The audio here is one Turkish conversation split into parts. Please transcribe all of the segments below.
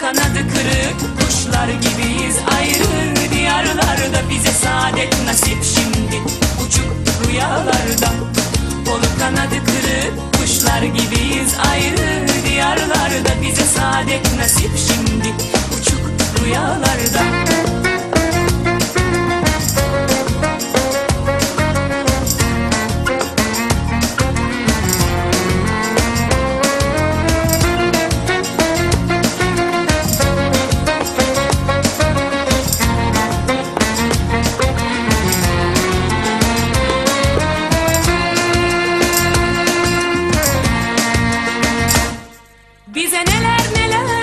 kanadı kırık. Kuşlar gibiyiz ayrı diyarlarda. Bize saadet nasip şimdi uçuk rüyalarda. Kolu kanadı kırık kuşlar gibiyiz ayrı diyarlarda. Bize saadet nasip şimdi uçuk rüyalarda neler neler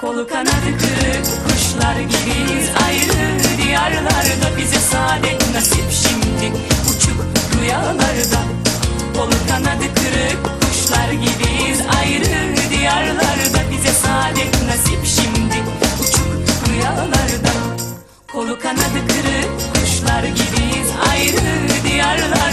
Kolu kanadı kırık kuşlar gibiyiz ayrı. Diyarlarda bize saadet nasip şimdi. Uçuk rüyalarda Kolu kanadı kırık kuşlar gibiyiz ayrı. Diyarlarda bize saadet nasip şimdi. Uçuk rüyalarda Kolu kanadı kırık kuşlar gibiyiz ayrı. Diyarlarda